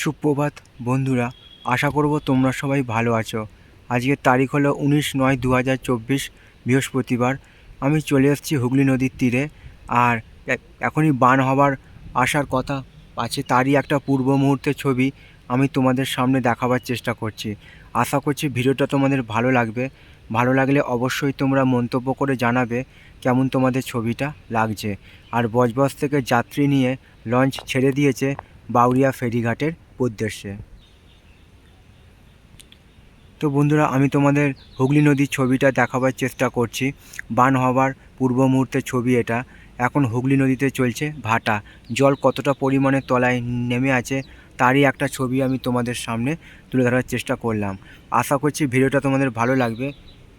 সুপ্রভাত, বন্ধুরা, আশা করব তোমরা সবাই ভালো আছো। আজকের তারিখ হলো উনিশ নয় দু হাজার চব্বিশ, বৃহস্পতিবার। আমি চলে এসেছি হুগলি নদীর তীরে আর এখনই বান হবার আসার কথা আছে, তারই একটা পূর্ব মুহূর্তের ছবি আমি তোমাদের সামনে দেখাবার চেষ্টা করছি। আশা করছি ভিডিওটা তোমাদের ভালো লাগবে। ভালো লাগলে অবশ্যই তোমরা মন্তব্য করে জানাবে কেমন তোমাদের ছবিটা লাগছে। আর বজবজ থেকে যাত্রী নিয়ে লঞ্চ ছেড়ে দিয়েছে বাউরিয়া ফেরিঘাটের উদ্দেশ্যে। তো বন্ধুরা, আমি তোমাদের হুগলি নদীর ছবিটা দেখাবার চেষ্টা করছি। বান হবার পূর্ব মুহূর্তের ছবি এটা। এখন হুগলি নদীতে চলছে ভাটা। জল কতটা পরিমাণে তলায় নেমে আছে তারই একটা ছবি আমি তোমাদের সামনে তুলে ধরার চেষ্টা করলাম। আশা করছি ভিডিওটা তোমাদের ভালো লাগবে।